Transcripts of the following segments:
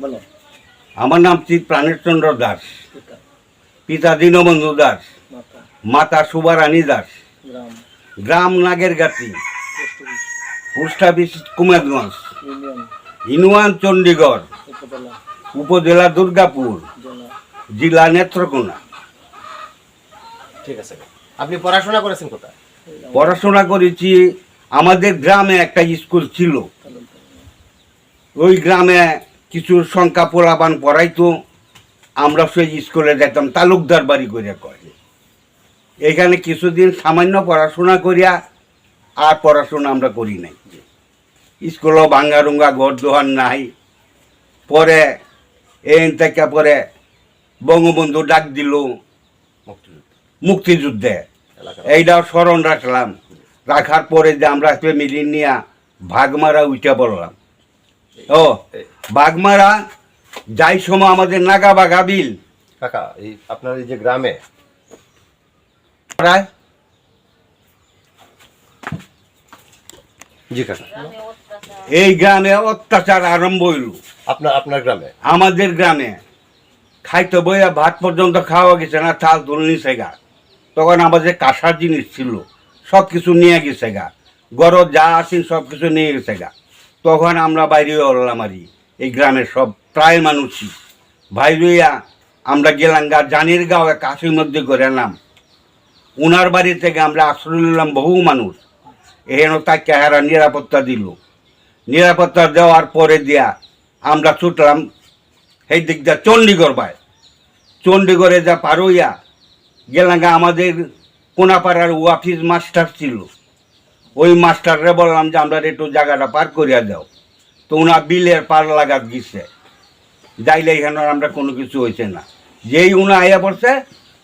বলো। আমার নাম শ্রী প্রাণেশচন্দ্র দাস। পিতা। পিতা দীনবন্ধু দাস। মাতা। সুবারানী দাস। গ্রাম। গ্রাম Nagergati. Post office. Kumarganj union. ইনুয়ান Chandigarh. উপজেলা। দুর্গাপুর। জেলা। জেলা নেত্রকোনা। ঠিক আছে। আপনি পড়াশোনা করেছেন কোথায়? পড়াশোনা করেছি আমাদের গ্রামে একটা স্কুল ছিল। ওই গ্রামে কিছু সংখ্যা পোলাপান পড়াইতো, আমরা সেই স্কুলে যেতাম তালুকদার বাড়ি করে কয়। এখানে কিছুদিন সামান্য পড়াশোনা করিয়া, আর পড়াশোনা আমরা করি নাই। স্কুলও ভাঙ্গা রুঙ্গা ঘর দোহান নাই। পরে এই থেকে পরে বঙ্গবন্ধু ডাক দিল, মুক্তিযুদ্ধে। এইটাও স্মরণ রাখলাম। রাখার পরে যে আমরা ফ্যামিলি নিয়ে ভাগমারা উঠে পড়লাম ও বাগমারা যাই সময় আমাদের নাগা বাগা বিল। কাকা এই আপনার এই যে গ্রামে। প্রায় জি কাকা। এই গ্রামে অত্যাচার আরম্ভ হইল। আপনার আপনার গ্রামে? আমাদের গ্রামে। খাইতে বইয়া ভাত পর্যন্ত খাওয়া গেছে না থাল তুল নিছে গা। তখন আমাদের কাঁসার জিনিস ছিল সব কিছু নিয়ে গেছে গা। গরজ যা আসিন সব কিছু নিয়ে গেছে গা। তখন আমরা বাইরে আরই এই গ্রামের সব প্রায় মানুষই। বাইরিয়া আমরা গেলাম গা, জানির গাঁও এক কাশির মধ্যে করে নাম উনার বাড়ি থেকে আমরা আশ্রয় নিলাম বহু মানুষ। এহেন তাকে হারা নিরাপত্তা দিল। নিরাপত্তা দেওয়ার পরে দিয়া আমরা ছুটলাম এই দিক দিয়ে চণ্ডীগড় পায়। চণ্ডীগড়ে যা পারইয়া গেলাম গা, আমাদের কোনাপাড়ার অফিস মাস্টার ছিল। ওই মাস্টাররে বললাম যে, আমরা একটু জায়গাটা পার করিয়া দাও। তো ওনা বিলের পার লাগাত গেছে। যাইলে এখানে আমরা কোনো কিছু হয়েছে না। যেই উনা আইয়া পড়ছে,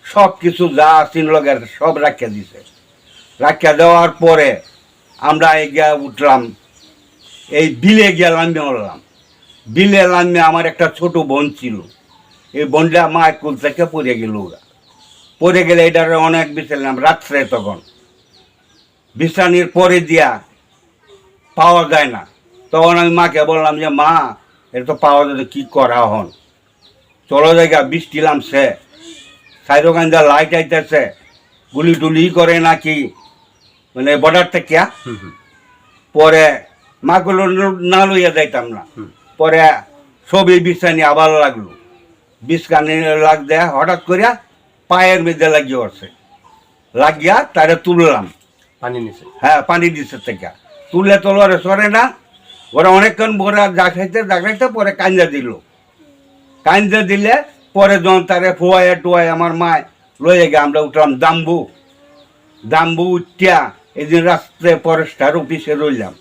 সব কিছু যা আসিন লগের সব রাখিয়া দিছে। রাখিয়া দেওয়ার পরে আমরা এগিয়ে উঠলাম, এই বিলে গিয়া লাম্বে উঠলাম। বিলে লাম্বে আমার একটা ছোট বোন ছিল। এই বোনটা মা কুল থেকে পড়ে গেল ওরা। পড়ে গেলে এটার অনেক বিছালাম রাত্রে তখন। বিছানির পরে দিয়া পাওয়া যায় না। তখন আমি মাকে বললাম যে মা এটা তো পাওয়া যাবে কী করা হন? চলো জায়গা বৃষ্টি লামছে সাইরোগাঞ্জা লাইট আইতেছে। গুলি টুলি করে নাকি মানে বর্ডার থেকে পরে মাগুলো না লইয়া যাইতাম না। পরে সবই বিছানি আবার লাগল। বিছকানি লাগ দেয়া হঠাৎ করিয়া পায়ের মধ্যে লাগিয়ে উঠছে লাগিয়া তারে তুললাম। পানি হ্যাঁ পানি দিচ্ছে থেকে। তুললে তোলরে সরে না, ওরা অনেকক্ষণ ভোরা দেখাইতে দেখাইতে পরে কাঞ্জা দিল। কাঞ্জা দিলে পরে যখন তারে ফোয়াইয়া টোয়াই আমার মায় লয়ে গে আমরা উঠলাম দাম্বু। দাম্বু উঠিয়া এদিন রাস্তায় ফরেস্টার অফিসে রইলাম।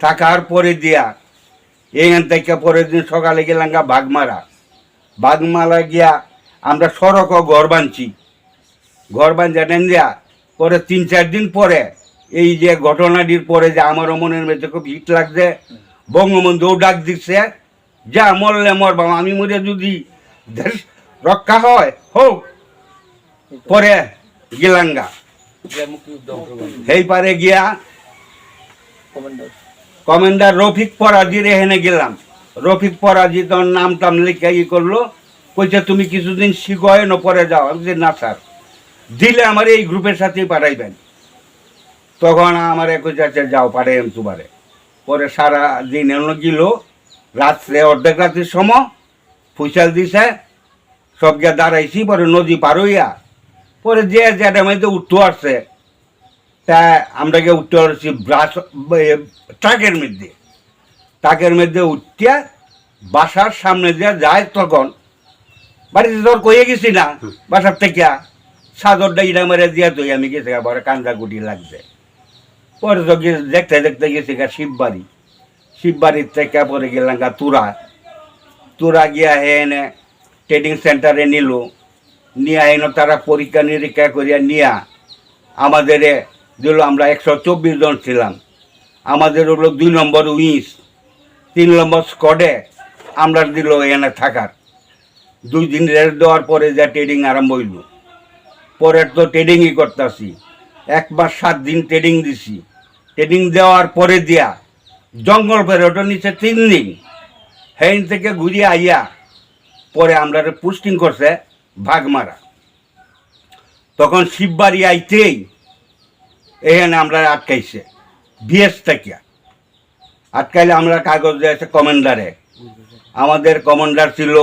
থাকার পরে দিয়া এখান থেকে পরের দিন সকালে গেলাম গা বাগমারা। বাগমারা গিয়া আমরা সড়ক ঘর বানছি ঘর বান্ধা দিয়া পরে তিন চার দিন পরে এই যে ঘটনাটির পরে যে আমারও মনের মধ্যে খুব হিট লাগছে বঙ্গবন্ধুও ডাক দিচ্ছে যা মরলে মরবা আমি মরে যদি দেশ রক্ষা হয় হোক। পরে গিলাঙ্গা। সেই পারে গিয়া কমান্ডার। কমান্ডার রফিক পরাজির এখানে গেলাম। রফিক পরাজি তোর নাম টাম লিখে ই করল কইছে তুমি কিছুদিন শিখয় না পরে যাও। আমি না স্যার। দিলে আমার এই গ্রুপের সাথেই পাঠাইবেন। তখন আমার কইছে আচ্ছা যাও পাঠাইম তোমারে। পরে সারা দিন এলো গেল রাত্রে অর্ধেক রাত্রির সময় ফুসাল দিছে সব গিয়ে দাঁড়াইছি পরে নদী পার হইয়া পরে যে মধ্যে উঠতে আসছে তা আমরা গিয়ে উঠতে পারছি ব্রাশ ট্রাকের মধ্যে। ট্রাকের মধ্যে উঠিয়া বাসার সামনে দিয়ে যায় তখন। বাড়িতে তোর কয়ে গেছি না বাসার থেকে। সাদরটা ইটা মেরে দিয়ে তুই আমি গেছি গা, পরে কান্দা গুটি লাগছে। পরে তো দেখতে দেখতে গেছি গা শিববাড়ি। শিববাড়ির থেকে পরে গেলাম গা তুরা। তুরা গিয়া হে এনে ট্রেডিং সেন্টারে নিল। নিয়ে এনে তারা পরীক্ষা নিরীক্ষা করিয়া নিয়া আমাদের দিল আমরা একশো চব্বিশ জন ছিলাম। আমাদের হলো দুই নম্বর উইস তিন নম্বর স্কডে আমরা দিল এনে থাকার। দুই দিন রেস্ট দেওয়ার পরে যা ট্রেডিং আরম্ভ হইল। পরে তো ট্রেডিংই করতেছি। এক মাস সাত দিন ট্রেডিং দিছি। ট্রেডিং দেওয়ার পরে দিয়া জঙ্গল পেরে ওটা নিচে তিন দিন। হেন থেকে ঘুরিয়ে আইয়া পরে আমরা পোস্টিং করছে ভাগমারা তখন শিববাড়ি আইতেই এখানে আমরা আটকাইছে বিএস থেকে আটকাইলে আমরা কাগজ দিয়েছে কমান্ডারে। আমাদের কমান্ডার ছিল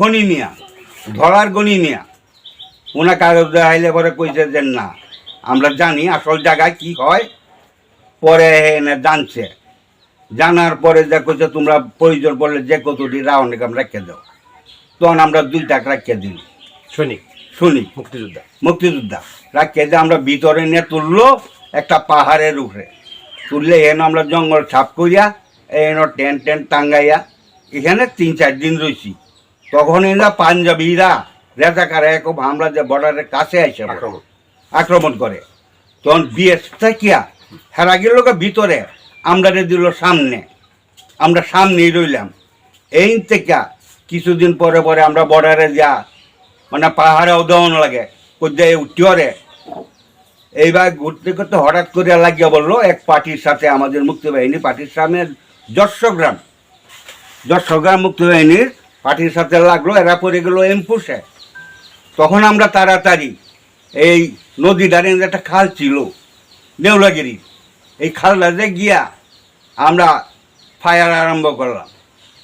গনি মিয়া। ধরার গনি মিয়া। ওনা কাগজ দেখাইলে পরে কইছে যে না আমরা জানি আসল জায়গায় কি হয় পরে এনে জানছে। জানার পরে যা কইছে তোমরা প্রয়োজন পড়লে যে কতটি রাউন্ডে আমরা রেখে দাও তখন আমরা দুই টাকা রাখিয়ে দিল শুনি শুনি। মুক্তিযোদ্ধা? মুক্তিযোদ্ধা। রাখিয়ে যে আমরা ভিতরে নিয়ে তুললো একটা পাহাড়ের উপরে। তুললে এনে আমরা জঙ্গল সাফ করিয়া এন টেন্ট টেন টাঙ্গাইয়া এখানে তিন চার দিন রয়েছি তখন এরা পাঞ্জাবিরা রেজাকার এক আমরা যে বর্ডারের কাছে আইসে আক্রমণ। করে। তখন বিএস থাকিয়া হেরা গেল ভিতরে আমরা দিল সামনে আমরা সামনেই রইলাম। এই থেকে কিছুদিন পরে পরে আমরা বর্ডারে যা মানে পাহাড়ে উদয়ন লাগে কোথায় উঠিওরে। এইবার ঘুরতে করতে হঠাৎ করে লাগিয়ে বলল এক পার্টির সাথে আমাদের মুক্তিবাহিনী পার্টির সামনে যশোগ্রাম যশোগ্রাম মুক্তিবাহিনীর পার্টির সাথে লাগল এরা পড়ে গেলো এমপুসে তখন আমরা তাড়াতাড়ি এই নদী দাঁড়িয়ে একটা খাল ছিল নেউলাগিরি এই খালটাতে গিয়া আমরা ফায়ার আরম্ভ করলাম।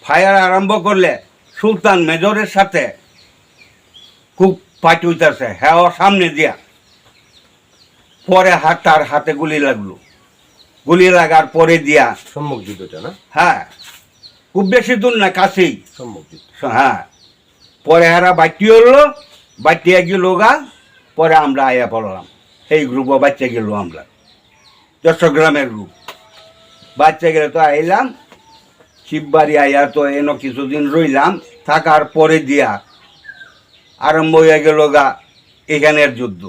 ফায়ার আরম্ভ করলে সুলতান মেজরের সাথে খুব পাটি উঠতেছে হ্যাঁ সামনে দিয়া। পরে হাত তার হাতে গুলি লাগল। গুলি লাগার পরে দিয়া সম্মুখ যুদ্ধটা না? হ্যাঁ। খুব বেশি দূর না কাছেই। হ্যাঁ। পরে হারা বাটি হলো বাটিয়া গেল গা পরে আমরা আয়া পড়লাম। এই গ্রুপও বাচ্চা গেল আমরা। চট্টগ্রামের গ্রুপ বাচ্চা গেলে তো আইলাম শিববাড়ি আইয়া তো এনো কিছুদিন রইলাম থাকার পরে দিয়া আরম্ভ হয়ে গেল গা এখানের যুদ্ধ।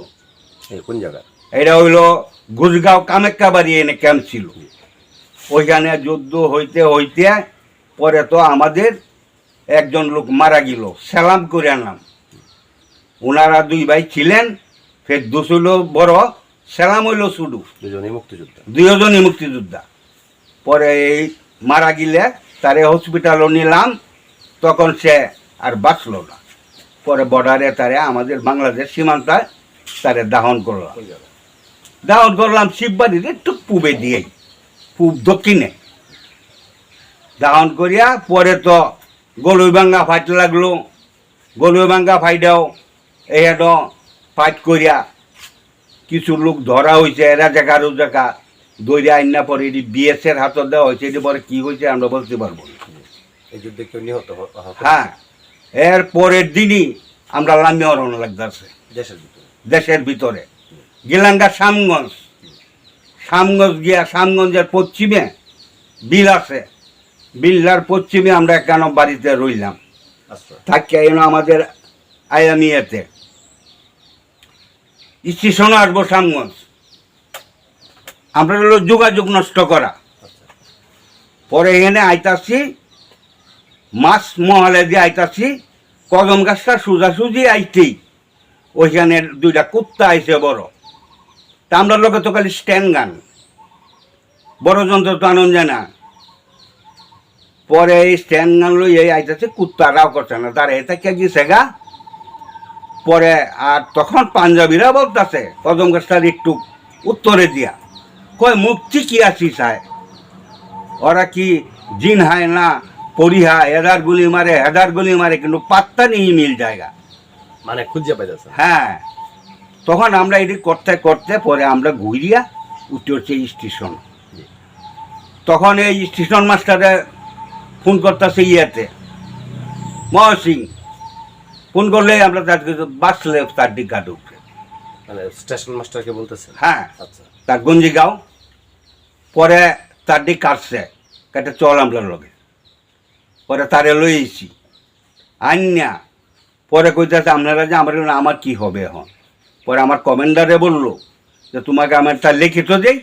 কোন জায়গা? এটা হইল গুজগাঁও কামাখ্যা বাড়ি এনে ক্যাম্প ছিল। ওইখানে যুদ্ধ হইতে হইতে পরে তো আমাদের একজন লোক মারা গেল সালাম করে আনলাম। ওনারা দুই ভাই ছিলেন ফের দুসুল বড় সালাম হইল শুধু। দুজনেই মুক্তিযোদ্ধা। দুজনই মুক্তিযোদ্ধা। পরে এই মারা গেলে তারে হসপিটালও নিলাম তখন সে আর বাঁচল না। পরে বর্ডারে তারে আমাদের বাংলাদেশ সীমান্তায় তারে দাহন করলাম। দাওয়াত করলাম শিববাড়ির একটু পূবে দিয়েই পূব দক্ষিণে। দাওয়ান করিয়া পরে তো গলুই ভাঙ্গা ফাইট লাগল। গলুই ভাঙ্গা ফাইটাও এহেড ফাইট করিয়া কিছু লোক ধরা হয়েছে এরা জায়গা আরও জায়গা। দৈরে আইনা পরে এটি বিএসের হাতত দেওয়া হয়েছে এটি পরে কি হয়েছে আমরা বলতে পারব না। এই যুদ্ধে কেউ নিহত হ্যাঁ এর পরের দিনই আমরা লামি অরণ লাগতেছে। দেশের ভিতরে? দেশের ভিতরে। গেলাঙ্গা শামগঞ্জ। শামগঞ্জ গিয়া শামগঞ্জের পশ্চিমে বিল আছে। বিল্লার পশ্চিমে আমরা কেন বাড়িতে রইলাম। এন আমাদের আয়ামিয়াতে। স্টেশনে আসব শামগঞ্জ আমরা হলো যোগাযোগ নষ্ট করা। পরে এখানে আইতাছি, মাছ মহলে দিয়ে আইতাছি, কদম গাছটা সোজাসুজি আইতেই। ওইখানে দুইটা কুত্তা আইছে বড়। তা আমরা লোকে তো খালি স্ট্যান্ড গান। বড় যন্ত্র তো আনন্দ না। পরে এই স্ট্যান্ড এই আইতাছে কুত্তারাও করছে না। তার এটা কে গেছে গা পরে আর তখন পাঞ্জাবিরা বলতাছে কদম গাছটার একটু উত্তরে দিয়া। কয় মুক্তি কি আছি সায়? ওরা কি জিন হায় না পরিহা হেদার গুলি মারে হেদার গুলি মারে কিন্তু পাত্তা নেই মিল জায়গা। মানে খুঁজে পাইতেছে। হ্যাঁ। তখন আমরা এটি করতে করতে পরে আমরা ঘুরিয়া উঠে হচ্ছে স্টেশন তখন এই স্টেশন মাস্টারে ফোন করতেছে ইয়েতে। মহসিং ফোন করলে আমরা তার কাছে বাসলে তার ডিগাট উঠে মানে স্টেশন মাস্টারকে বলতেছে? হ্যাঁ। আচ্ছা। তার গঞ্জিগাঁও পরে তার দিক কাটছে কেটে চল আমরা লগে। পরে তারে লইছি আন্যা পরে কইতেছে আপনারা যে আমার আমার কি হবে এখন? পরে আমার কমেন্ডারে বলল যে তোমাকে আমার তার লিখিত দেই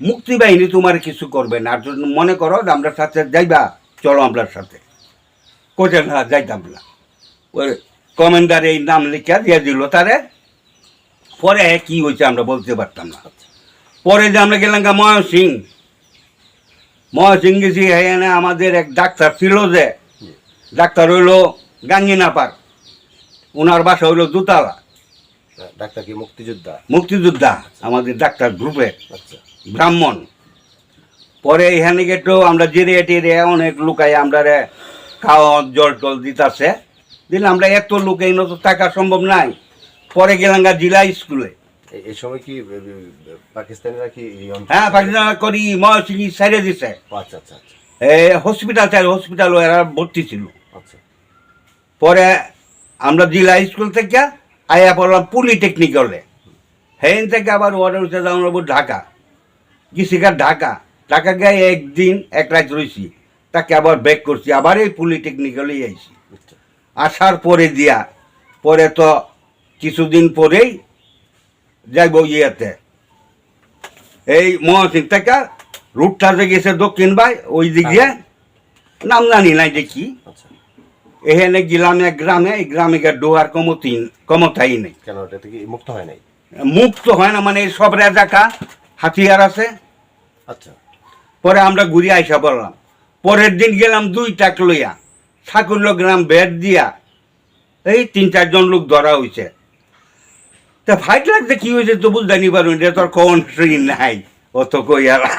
মুক্তি বাহিনী তোমার কিছু করবে না। আর যদি মনে করো যে আমরা সাথে যাইবা চলো আমরার সাথে। কোচে না যাইতাম না। ওই কমেন্ডার এই নাম লিখা দিয়ে দিল তারে। পরে কি হয়েছে আমরা বলতে পারতাম না। পরে যে আমরা গেলাম গা ময়ূর সিং। মহাসিং গেছি এখানে আমাদের এক ডাক্তার ছিল যে ডাক্তার হইল গাঙ্গিনাপার ওনার বাসা হইল দুতালা। ডাক্তার কি মুক্তিযোদ্ধা? মুক্তিযোদ্ধা আমাদের ডাক্তার গ্রুপের আচ্ছা। ব্রাহ্মণ। পরে এখানে গেটো আমরা জিরে টিরে অনেক লুকাই আমরা রে খাওয়া জল টল দিতাছে। দিলে আমরা এত লোক এই তো থাকা সম্ভব নাই। পরে গেলাম জেলা স্কুলে। এই সময় কি পাকিস্তানিরা কি হ্যাঁ পাকিস্তান করি মহাসিংহ সাইডে দিছে। আচ্ছা আচ্ছা এই হসপিটাল চাই হসপিটাল এরা ভর্তি ছিল। আচ্ছা। পরে আমরা জেলা স্কুল থেকে আয়া পড়লাম পলিটেকনিক্যালে হেন থেকে আবার উঠে ঢাকা। গেছিকা ঢাকা। ঢাকা গিয়ে একদিন এক রাত রয়েছি তাকে আবার ব্যাক করছি আবার এই পলিটেকনিক্যালেই আইছি। আচ্ছা। আসার পরে দিয়া পরে তো কিছুদিন পরেই যাইব ইয়েতে। এই মহাসিং থেকে রুটটা যে গেছে দক্ষিণ ভাই ওই দিক দিয়ে নাম জানি নাই দেখি। আচ্ছা। এখানে গেলাম এক গ্রামে এই গ্রামে গিয়ে ডোয়ার কমতি কমতাই নেই। কেন এটা কি মুক্ত হয় নাই? মুক্ত হয় না মানে সব রেজাকা হাতিয়ার আছে। আচ্ছা। পরে আমরা ঘুরে আইসা বললাম, পরের দিন গেলাম দুই টাক লইয়া সাকুল্য গ্রাম বেড দিয়া, এই তিন চারজন লোক ধরা হয়েছে তা ফাইট লাগছে কি হয়েছে তো বুঝতে পারুন এটা তোর কোন নাই অত কইয়ারা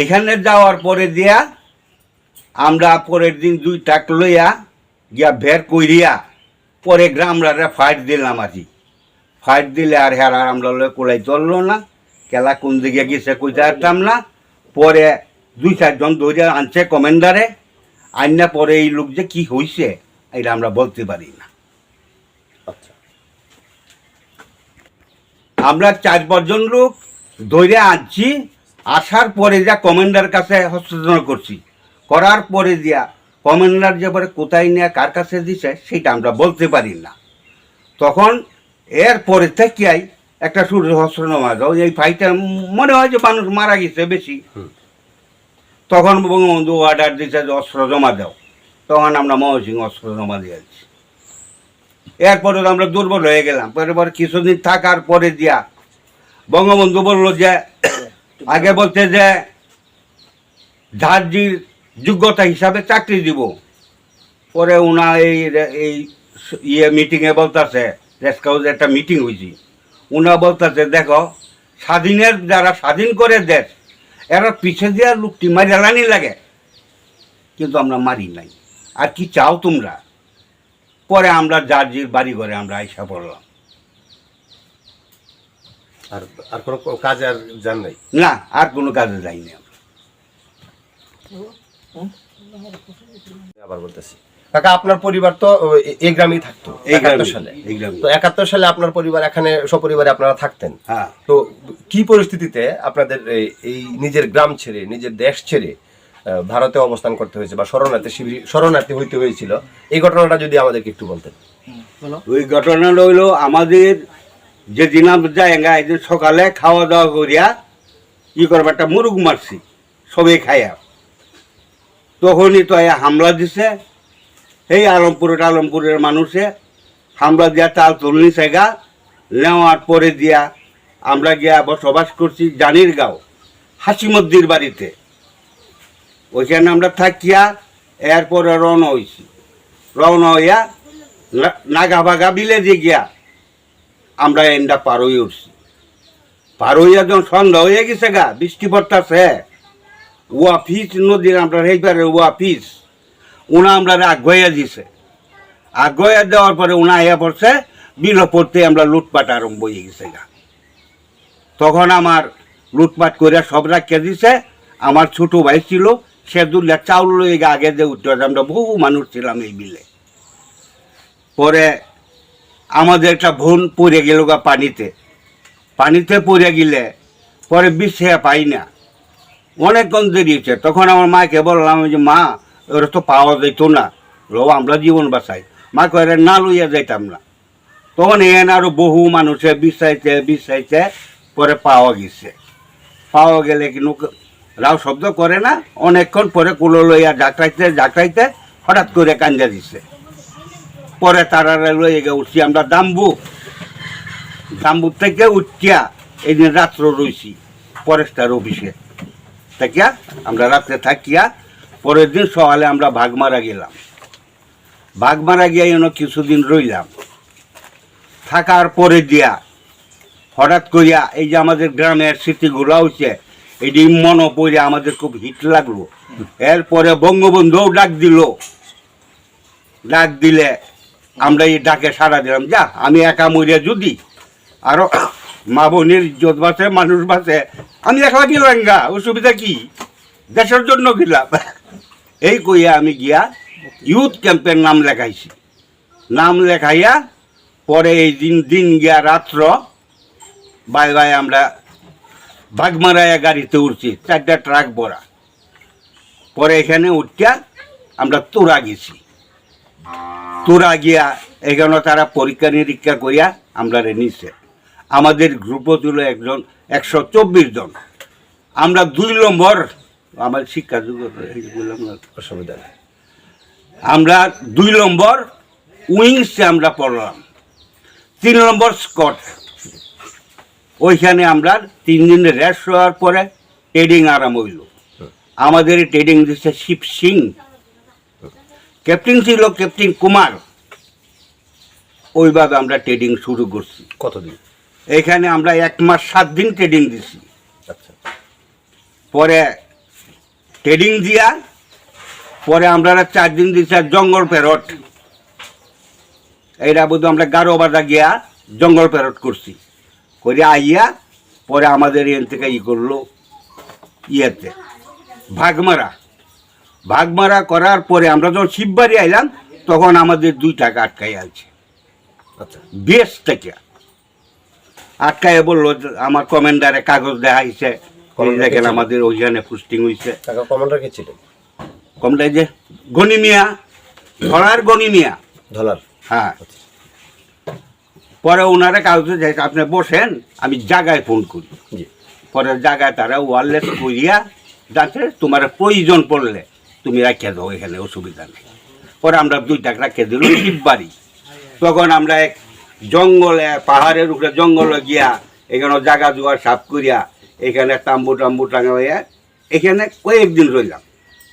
এখানে যাওয়ার পরে দিয়া আমরা পরের দিন দুই টাক লইয়া গিয়া বের কইরিয়া পরে গ্রামরা ফাইট দিলাম আছি ফাইট দিলে আর আর আমরা কোলাই চলল না। খেলা কোন দিকে গেছে কইতে পারতাম না। পরে দুই চারজন ধরে আনছে কমেন্ডারে। আইনা পরে এই লোক যে কি হইছে এটা আমরা বলতে পারি না। আচ্ছা। আমরা চার পাঁচজন লোক ধরে আনছি আসার পরে যা কমেন্ডার কাছে হস্তান্তর করছি। করার পরে দিয়া কমেন্ডার যে পরে কোথায় নিয়ে কার কাছে দিছে সেটা আমরা বলতে পারি না। তখন এর পরে থেকেই একটা সূর্য হস্ত্র নামা যাও এই ফাইটটা মনে হয় যে মানুষ মারা গেছে বেশি। তখন বঙ্গবন্ধু অর্ডার দিছে যে অস্ত্র জমা দাও। তখন আমরা মহসিং অস্ত্র জমা দিয়েছি। এরপরে আমরা দুর্বল হয়ে গেলাম। পরে পরে কিছুদিন থাকার পরে দিয়া বঙ্গবন্ধু বলল যে আগে বলতে যে ঝাড়জির যোগ্যতা হিসাবে চাকরি দিব। পরে ওনা এই এই ইয়ে মিটিংয়ে বলতেছে রেস্ট হাউসে একটা মিটিং হয়েছি উনা বলতেছে দেখো স্বাধীনের যারা স্বাধীন করে দেশ এরা পিছে দেওয়ার লোকটি মারিয়ালানি লাগে। কিন্তু আমরা মারি নাই। আর কি চাও তোমরা? পরে আমরা জার্জির বাড়ি ঘরে আমরা আইসা পড়লাম। আর আর কোনো কাজে আর যান নাই? না আর কোনো কাজে যাইনি আমরা। আবার বলতেছি। কাকা আপনার পরিবার তো এই গ্রামেই থাকতো এই একাত্তর সালে। তো একাত্তর সালে আপনার পরিবার এখানে সপরিবারে আপনারা থাকতেন। হ্যাঁ। তো কি পরিস্থিতিতে আপনাদের এই- এই নিজের গ্রাম ছেড়ে নিজের দেশ ছেড়ে আহ, ভারতে অবস্থান করতে হয়েছে বা শরণার্থী শিবির শরণার্থী হইতে হয়েছিল এই ঘটনাটা যদি আমাদেরকে একটু বলতেন। ওই ঘটনাটা হইল আমাদের যে দিন একদিন সকালে খাওয়া দাওয়া করিয়া ই করব একটা মুরগ মারছি সবাই খাইয়া। তখনই তো হামলা দিছে এই আলমপুরের আলমপুরের মানুষে হামলা দিয়া তাল তুলনি সেগা, নেওয়ার পরে দিয়া আমরা গিয়া বসবাস করছি জানির গাঁও হাসিমদ্দির বাড়িতে। ওইখানে আমরা থাকিয়া এরপরে রওনা হয়েছি রওনা হইয়া নাগা বিলে দিয়ে গিয়া আমরা এন্ডা পার হয়ে উঠছি। পার হইয়া যখন সন্ধ্যা হয়ে গেছে গা, বৃষ্টি পড়তাছে। ওয়া ফিস নদীর আমরা এই পারে উনা আমরা আগুয়া দিছে। আগুয়া দেওয়ার পরে উনা আইয়া পড়ছে বিল পড়তে আমরা লুটপাট আরম্ভ হয়ে গেছে গা। তখন আমার লুটপাট করে সব রাখিয়ে দিছে, আমার ছোট ভাই ছিল, সে দুলিয়া চাউল লয়ে আগে দিয়ে উঠতে আমরা বহু মানুষ ছিলাম এই বিলে। পরে আমাদের একটা বোন পড়ে গেল গা পানিতে। পানিতে পড়ে গেলে পরে বিশ্বে পাই না। অনেকক্ষণ দেরি দেরিয়েছে তখন আমার মাকে বললাম যে, মা ওরা তো পাওয়া যেত না। লো আমরা জীবন বাঁচাই। মা কয়ে না লইয়া যাইতাম না। তখন এখানে আরও বহু মানুষে বিশ্বাইতে বিশ্বাইতে পরে পাওয়া গেছে। পাওয়া গেলে কিন্তু রাও শব্দ করে না, অনেকক্ষণ পরে কুলো লইয়া জাকড়াইতে জাকড়াইতে হঠাৎ করে কান্দা দিছে। পরে তারা লইয়ে গে উঠছি, আমরা দাম্বু। দাম্বু থেকে উঠিয়া এই দিন রাত্র রইছি, ফরেস্টার অফিসে। থাকিয়া আমরা রাত্রে থাকিয়া পরের দিন সকালে আমরা ভাগমারা গেলাম। ভাগমারা গিয়ে এনে কিছুদিন রইলাম। থাকার পরে দিয়া হঠাৎ করিয়া এই যে আমাদের গ্রামের স্মৃতিগুলো হচ্ছে এটি মনে পড়ে আমাদের খুব হিট লাগল। এরপরে বঙ্গবন্ধুও ডাক দিল। ডাক দিলে আমরা এই ডাকে সাড়া দিলাম, যা, আমি একা মরিয়া যদি আরও মা বোনের ইজ্জত বাঁচে, মানুষ বাঁচে, আমি একলা গেলাম গা, অসুবিধা কি? দেশের জন্য গেলাম। এই কইয়া আমি গিয়া ইউথ ক্যাম্পের নাম লেখাইছি। নাম লেখাইয়া পরে এই দিন দিন গিয়া রাত্র বাই বাই আমরা বাগমারায়া গাড়িতে উঠছি, চারটা ট্রাক ভরা। পরে এখানে উঠিয়া আমরা তোরা গেছি। তোরা গিয়া এখানে তারা পরীক্ষা নিরীক্ষা করিয়া আমরা নিছে। আমাদের গ্রুপও ছিল একজন, একশো চব্বিশ জন। আমরা দুই নম্বর আমার শিক্ষা যুগ বললাম না অসুবিধা নেই। আমরা দুই নম্বর উইংসে আমরা পড়লাম তিন নম্বর স্কট। ওইখানে আমরা তিন দিন রেস্ট হওয়ার পরে ট্রেডিং আরাম হইল। আমাদের ট্রেডিং দিচ্ছে শিব সিং। ক্যাপ্টেন ছিল ক্যাপ্টেন কুমার। ওইভাবে আমরা ট্রেডিং শুরু করছি। কতদিন? এখানে আমরা এক মাস সাত দিন ট্রেডিং দিছি। আচ্ছা। পরে ট্রেডিং দিয়া পরে আমরা চার দিন আর জঙ্গল পেরট এইটা বোধ আমরা গারো বাজা গিয়া জঙ্গল পেরট করছি। করে আইয়া পরে আমাদের এন থেকে ই করল ইয়েতে ভাগমারা। ভাগমারা করার পরে আমরা যখন শিববাড়ি আইলাম তখন আমাদের দুই টাকা আটকাই আছে। আচ্ছা। বেশ থেকে। আটকায় বলল আমার কমেন্ডারে কাগজ দেখাইছে। দেখেন আমাদের ওইখানে পোস্টিং হয়েছে। টাকা কমান্ডার কে ছিলেন? যে গনি মিয়া ধরার গনি মিয়া। ধলার হ্যাঁ। পরে ওনারা কাগজে যাই আপনি বসেন আমি জায়গায় ফোন করি। পরে জায়গায় তারা ওয়ারলেস করিয়া যাতে তোমার প্রয়োজন পড়লে তুমি রাখিয়া দাও এখানে অসুবিধা নেই। পরে আমরা দুইটা রাখিয়ে দিল শিববাড়ি। তখন আমরা এক জঙ্গলে পাহাড়ের উপরে জঙ্গলে গিয়া এখানে জায়গা জোয়ার সাফ করিয়া এখানে তাম্বু টাম্বু টাঙা হইয়া এখানে কয়েকদিন রইলাম।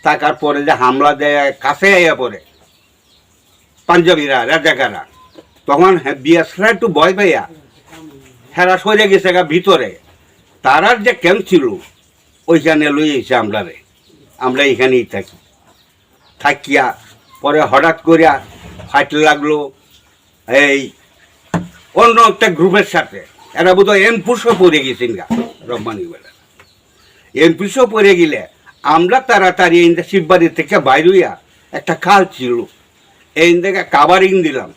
থাকার পরে যে হামলা দেয়, কাছে আইয়া পরে পাঞ্জাবিরা রাজাকারা তখন বিএসরা একটু ভয় পাইয়া হেরা সরে গেছে গা ভিতরে। তারার যে ক্যাম্প ছিল, ওইখানে লই এসে আমরা রে আমরা এখানেই থাকি। থাকিয়া পরে হঠাৎ করিয়া ফাইট লাগল। এই অন্য একটা গ্রুপের সাথে। এরা বোধ হয় এমপুসও পড়ে গেছেন গা। রব্বানি বেলা। এমপুসও পড়ে গেলে আমরা তাড়াতাড়ি এই শিববাড়ি থেকে বাইরুইয়া একটা খাল ছিল। এই থেকে কাভারিং দিলাম।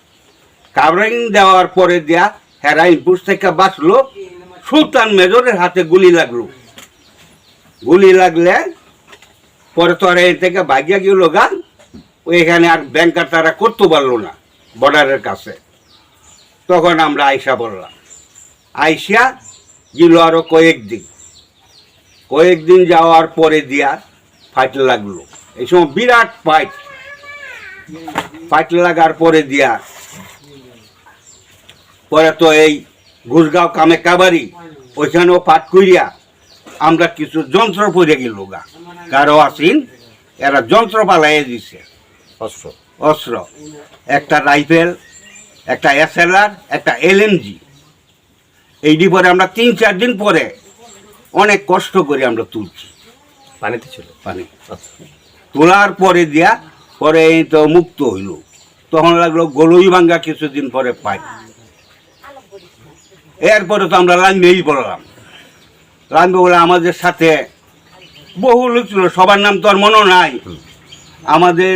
কাভারিং দেওয়ার পরে দেয়া হেরা ইম্পুস থেকে বাঁচলো। সুলতান মেজরের হাতে গুলি লাগল। গুলি লাগলে পরে তো আর এই থেকে ভাগিয়া গেল গা। ওইখানে আর ব্যাংকার তারা করতে পারল না বর্ডারের কাছে। তখন আমরা আইসা বললাম, আইসা গেল আরও কয়েকদিন কয়েকদিন যাওয়ার পরে দিয়া ফাইট লাগল। এই সময় বিরাট ফাইট ফাইট লাগার পরে দিয়া পরে তো এই ঘুষগাঁও কামে কাবারি ওইখানেও পাট করিয়া আমরা কিছু যন্ত্র পরে গেল গা। কারও আসিন এরা যন্ত্র পালাইয়ে দিছে। অস্ত্র। অস্ত্র। একটা রাইফেল একটা এসএলআর একটা এলএমজি এইটি পরে আমরা তিন চার দিন পরে অনেক কষ্ট করে আমরা তুলছি। পানিতে ছিল পানি। আচ্ছা। তোলার পরে দিয়া পরে এই তো মুক্ত হইল। তখন লাগল গলুই ভাঙ্গা কিছুদিন পরে পাই। এরপরে তো আমরা লাইনেই পড়লাম। লাইনবে বলে আমাদের সাথে বহু লোক ছিল সবার নাম তো আর মনে নাই। আমাদের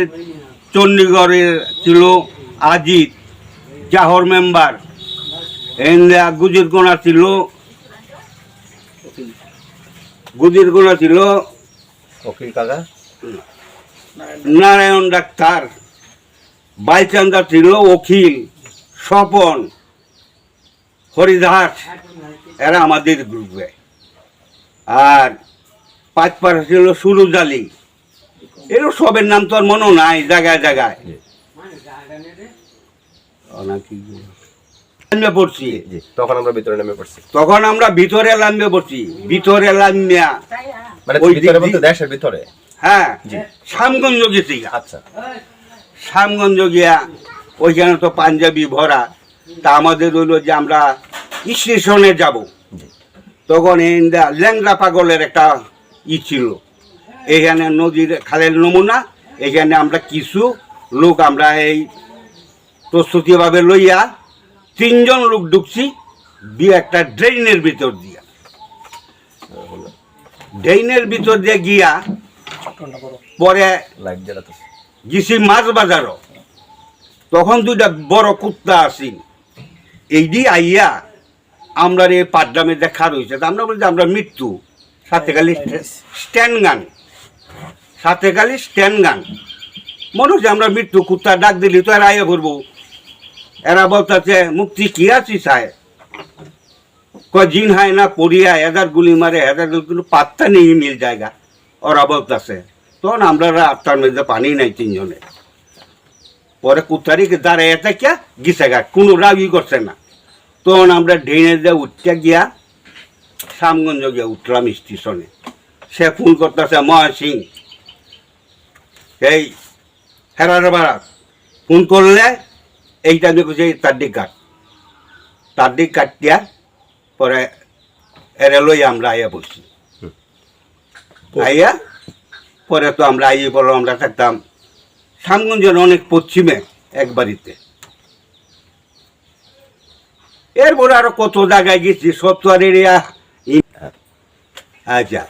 চণ্ডীগড়ের ছিল আজিত জাহর মেম্বার এন্ডা গুজির গোনা ছিল। গুজির গোনা ছিল। কাকা? নারায়ণ ডাক্তার বাইচান্দা ছিল অখিল স্বপন হরিদাস এরা আমাদের গ্রুপে। আর পাঁচ পাড়া ছিল সুরুজ আলী। এরও সবের নাম তো আর মনে নাই জায়গায় জায়গায়। জি। নামে পড়ছি। জি তখন আমরা ভিতরে নেমে পড়ছি। তখন আমরা ভিতরে লাম্বে পড়ছি ভিতরে লামিয়া মানে ভিতরে বলতে দেশের ভিতরে? হ্যাঁ জি। শ্যামগঞ্জ গেছি আচ্ছা। শ্যামগঞ্জ গিয়া ওইখানে তো পাঞ্জাবি ভরা। তা আমাদের হইল যে আমরা স্টেশনে যাব। তখন দা- পাগলের একটা ই ছিল। এখানে নদীর খালের নমুনা এখানে আমরা কিছু লোক আমরা এই প্রস্তুতিভাবে লইয়া তিনজন লোক ঢুকছি দিয়ে একটা ড্রেনের ভিতর দিয়া। ড্রেনের ভিতর দিয়ে গিয়া পরে গেছি মাছ বাজারও। তখন দুইটা বড় কুত্তা আসিন এই দি আইয়া আমরা এই পাড্ডামে দেখা রয়েছে তা আমরা বলি যে আমরা মৃত্যু। সাথে খালি স্ট্যান্ড গান। সাথে খালি স্ট্যান্ড গান। মনে হচ্ছে আমরা মৃত্যু কুত্তা ডাক দিলি তো আর আইয়া করব এরা বলতেছে, মুক্তি কি আছি, সাহেব? কয়, জিন হয় না, পড়িয়া হেদার গুলি মারে হেদার কিন্তু পাত্তা নেই, মিল জায়গা। ওরা বলতেছে তখন আমরা রাস্তার মধ্যে পানি নাই তিনজনে। পরে কুত্তারিকে দাঁড়ায় এতে থাকিয়া গিসে গা, কোনো রাগই করছে না। তখন আমরা ডেনে দিয়ে উঠতে গিয়া শ্যামগঞ্জ গিয়া উঠলাম স্টেশনে। সে ফোন করতেছে মহা সিং, এই হেরার বারাত, ফোন করলে এইটা আমি বুঝি তার দিক কাট তার দিক কাটিয়া পরে এরে লই আমরা আইয়া বসছি। আইয়া পরে তো আমরা আইয়ে বললাম আমরা থাকতাম শ্যামগঞ্জের অনেক পশ্চিমে এক বাড়িতে। এরপরে আরও কত জায়গায় গেছি সত্তর এরিয়া আচ্ছা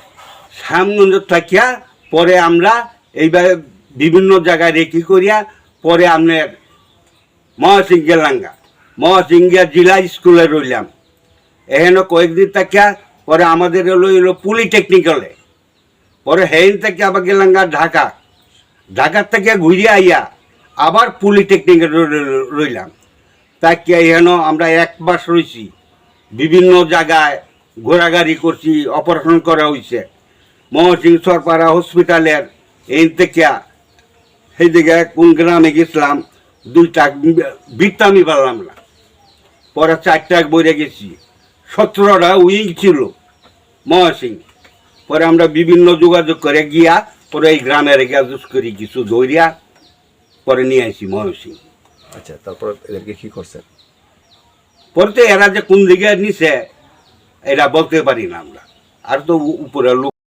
শ্যামগঞ্জ থাকিয়া পরে আমরা এইভাবে বিভিন্ন জায়গায় রেখি করিয়া পরে আপনার মহাসিং লাঙ্গা। মহাসিংগিয়া জেলা স্কুলে রইলাম। এখানে কয়েকদিন থাকিয়া পরে আমাদের হলো হলো পলিটেকনিক্যালে পরে হেন থেকে আবার গেলাম গা ঢাকা। ঢাকার থেকে ঘুরে আইয়া আবার পলিটেকনিকে রইলাম। তাকে এখানে আমরা এক মাস রয়েছি বিভিন্ন জায়গায় ঘোরাঘুরি করছি অপারেশন করা হয়েছে মহসিং সরপাড়া হসপিটালের এই থেকে সেই দিকে কোন গ্রামে গেছিলাম দুইটা বৃত্তামি পারলাম না। পরে চারটা বইরে গেছি। সতেরোটা উইং ছিল মহাসিং। পরে আমরা বিভিন্ন যোগাযোগ করে গিয়া পরে এই গ্রামে রেখে করি কিছু ধরিয়া পরে নিয়ে আসি মহাসিং। আচ্ছা তারপর এদেরকে কি করছেন? পরে তো এরা যে কোন দিকে নিছে এটা বলতে পারি না আমরা। আর তো উপরে লোক